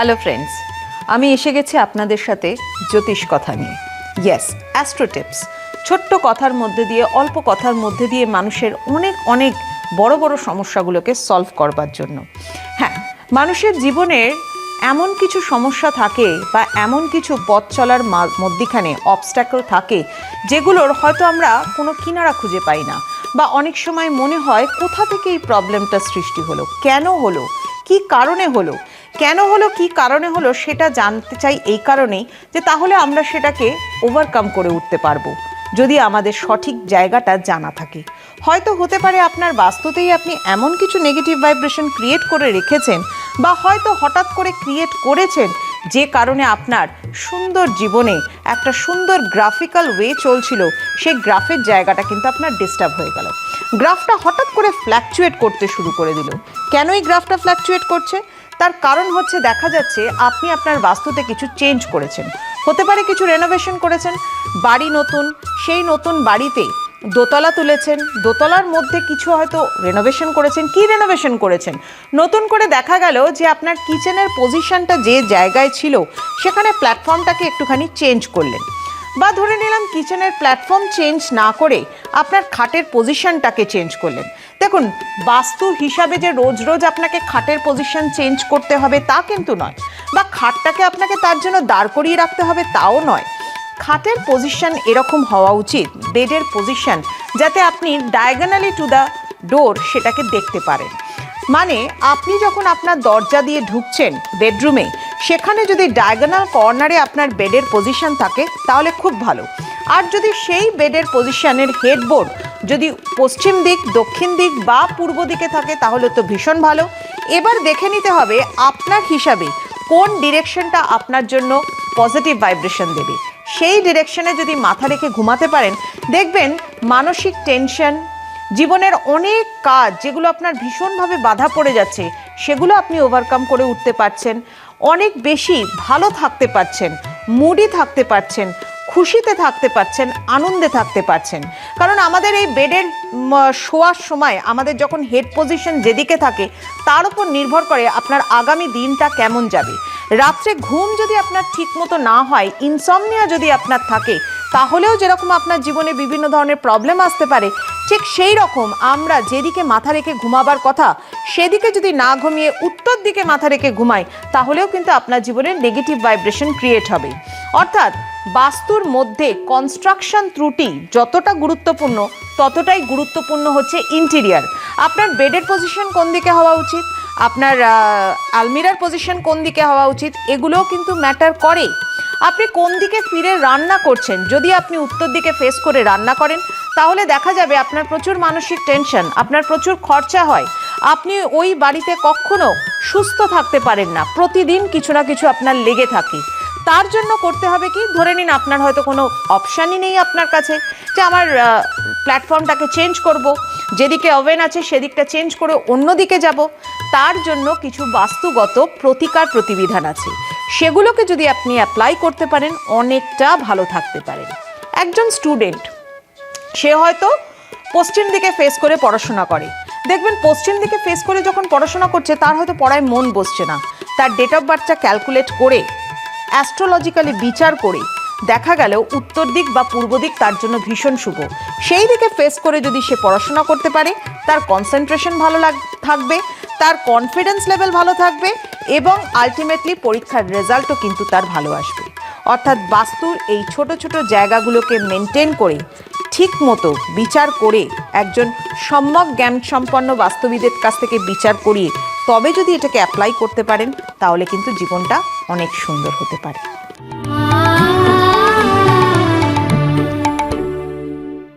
Hello friends আমি এসে গেছি আপনাদের সাথে জ্যোতিষ কথা নিয়ে। ইয়েস অ্যাস্ট্রোটিপস ছোট্ট কথার মধ্যে দিয়ে, অল্প কথার মধ্যে দিয়ে মানুষের অনেক অনেক বড় বড় সমস্যাগুলোকে সলভ করবার জন্য। হ্যাঁ মানুষের জীবনের এমন কিছু সমস্যা থাকে বা এমন কিছু পথ চলার মধ্যিখানে অবস্ট্যাকল থাকে যেগুলোর হয়তো আমরা কোনো কিনারা খুঁজে পাই না বা অনেক সময় মনে হয় কোথা থেকে এই প্রবলেমটা সৃষ্টি হলো, কেন হলো, কি কারণে হলো কেন হলো, কি কারণে হলো সেটা জানতে চাই এই কারণেই যে তাহলে আমরা সেটাকে ওভারকাম করে উঠতে পারব, যদি আমাদের সঠিক জায়গাটা জানা থাকে। হয়তো হতে পারে আপনার বাস্তুতেই আপনি এমন কিছু নেগেটিভ ভাইব্রেশন ক্রিয়েট করে রেখেছেন বা হয়তো হঠাৎ করে ক্রিয়েট করেছেন যে কারণে আপনার সুন্দর জীবনে একটা সুন্দর গ্রাফিক্যাল ওয়ে চলছিল, সেই গ্রাফের জায়গাটা কিন্তু আপনার ডিস্টার্ব হয়ে গেল। গ্রাফটা হঠাৎ করে ফ্ল্যাকচুয়েট করতে শুরু করে দিল। কেন এই গ্রাফটা ফ্ল্যাকচুয়েট করছে? তার কারণ হচ্ছে দেখা যাচ্ছে আপনি আপনার বাস্তুতে কিছু চেঞ্জ করেছেন। হতে পারে কিছু রেনোভেশন করেছেন, বাড়ি নতুন, সেই নতুন বাড়িতে দোতলা তুলেছেন, দোতলার মধ্যে কিছু হয়তো রেনোভেশন করেছেন। কি রেনোভেশন করেছেন? নতুন করে দেখা গেল যে আপনার কিচেনের পজিশনটা যে জায়গায় ছিল, সেখানে প্ল্যাটফর্মটাকে একটুখানি চেঞ্জ করলেন। বা ধরে নিলাম কিচেনের প্ল্যাটফর্ম চেঞ্জ না করে আপনার খাটের পজিশনটাকে চেঞ্জ করলেন। দেখুন, বাস্তু হিসাবে যে রোজ রোজ আপনাকে খাটের পজিশন চেঞ্জ করতে হবে তা কিন্তু নয়, বা খাটটাকে আপনাকে তার জন্য দাঁড় করিয়ে রাখতে হবে তাও নয়। খাটের পজিশন এরকম হওয়া উচিত, বেডের পজিশন, যাতে আপনি ডায়াগোনালি টু দ্য ডোর সেটাকে দেখতে পারেন। মানে আপনি যখন আপনার দরজা দিয়ে ঢুকছেন বেডরুমে, সেখানে যদি ডায়াগোনাল কর্নারে আপনার বেডের পজিশন থাকে, তাহলে খুব ভালো। আর যদি সেই বেডের পজিশনের হেডবোর্ড যদি পশ্চিম দিক, দক্ষিণ দিক বা পূর্ব দিকে থাকে, তাহলে তো ভীষণ ভালো। এবার দেখে নিতে হবে আপনার হিসাবে কোন ডিরেকশনটা আপনার জন্য পজিটিভ ভাইব্রেশন দেবে। সেই ডিরেকশনে যদি মাথা রেখে ঘুমাতে পারেন, দেখবেন মানসিক টেনশন জীবনের অনেক কাজ যেগুলো আপনার ভীষণভাবে বাধা পড়ে যাচ্ছে, সেগুলো আপনি ওভারকাম করে উঠতে পারছেন। অনেক বেশি ভালো থাকতে পারছেন মুডি থাকতে পারছেন, খুশিতে থাকতে পারছেন, আনন্দে থাকতে পারছেন। কারণ আমাদের এই বেডের শোয়ার সময় আমাদের যখন হেড পজিশন যেদিকে থাকে, তার উপর নির্ভর করে আপনার আগামী দিনটা কেমন যাবে। রাত্রে ঘুম যদি আপনার ঠিক মতো না হয় ইনসমনিয়া যদি আপনার থাকে, তাহলেও যেরকম আপনার জীবনে বিভিন্ন ধরনের প্রবলেম আসতে পারে ঠিক সেই রকম আমরা যেদিকে মাথা রেখে ঘুমাবার কথা, সেদিকে যদি না ঘুমিয়ে উত্তর দিকে মাথা রেখে ঘুমাই, তাহলেও কিন্তু আপনার জীবনে নেগেটিভ ভাইব্রেশন ক্রিয়েট হবে। অর্থাৎ বাস্তুর মধ্যে কনস্ট্রাকশন ত্রুটি যতটা গুরুত্বপূর্ণ, ততটাই গুরুত্বপূর্ণ হচ্ছে ইন্টেরিয়ার আপনার বেডের পজিশন কোন দিকে হওয়া উচিত? আপনার আলমিরার পজিশন কোন দিকে হওয়া উচিত? এগুলোও কিন্তু ম্যাটার করে আপনি কোন দিকে ফিরে রান্না করছেন? যদি আপনি উত্তর দিকে ফেস করে রান্না করেন, তাহলে দেখা যাবে আপনার প্রচুর মানসিক টেনশন আপনার প্রচুর খরচা হয়। আপনি ওই বাড়িতে কখনো সুস্থ থাকতে পারেন না। প্রতিদিন কিছু না কিছু আপনার লেগে থাকে। তার জন্য করতে হবে কি? ধরে নিন আপনার হয়তো কোনো অপশানই নেই আপনার কাছে যে আমার প্ল্যাটফর্মটাকে চেঞ্জ করব। যেদিকে ওভেন আছে সেদিকটা চেঞ্জ করে অন্যদিকে যাব। তার জন্য কিছু বাস্তুগত প্রতিকার প্রতিবিধান আছে। সেগুলোকে যদি আপনি অ্যাপ্লাই করতে পারেন, অনেকটা ভালো থাকতে পারেন একজন স্টুডেন্ট সে হয়তো পশ্চিম দিকে ফেস করে পড়াশোনা করে। দেখবেন, পশ্চিম দিকে ফেস করে যখন পড়াশোনা করছে, তার হয়তো পড়ায় মন বসছে না। তার ডেট অফ বার্থটা ক্যালকুলেট করে অ্যাস্ট্রোলজিক্যালি বিচার করে, দেখা গেল উত্তর দিক বা পূর্ব দিক তার জন্য ভীষণ শুভ। সেই দিকে ফেস করে যদি সে পড়াশোনা করতে পারে, তার কনসেন্ট্রেশন ভালো লাগ, থাকবে। তার কনফিডেন্স লেভেল ভালো থাকবে এবং আলটিমেটলি পরীক্ষার রেজাল্টও কিন্তু তার ভালো আসবে। অর্থাৎ বাস্তুর এই ছোট ছোট জায়গাগুলোকে মেনটেন করে, ঠিক মতো বিচার করে একজন সম্যক জ্ঞান সম্পন্ন বাস্তবিদের কাছ থেকে বিচার করিয়ে তবে যদি এটাকে অ্যাপ্লাই করতে পারেন, তাহলে কিন্তু জীবনটা অনেক সুন্দর হতে পারে।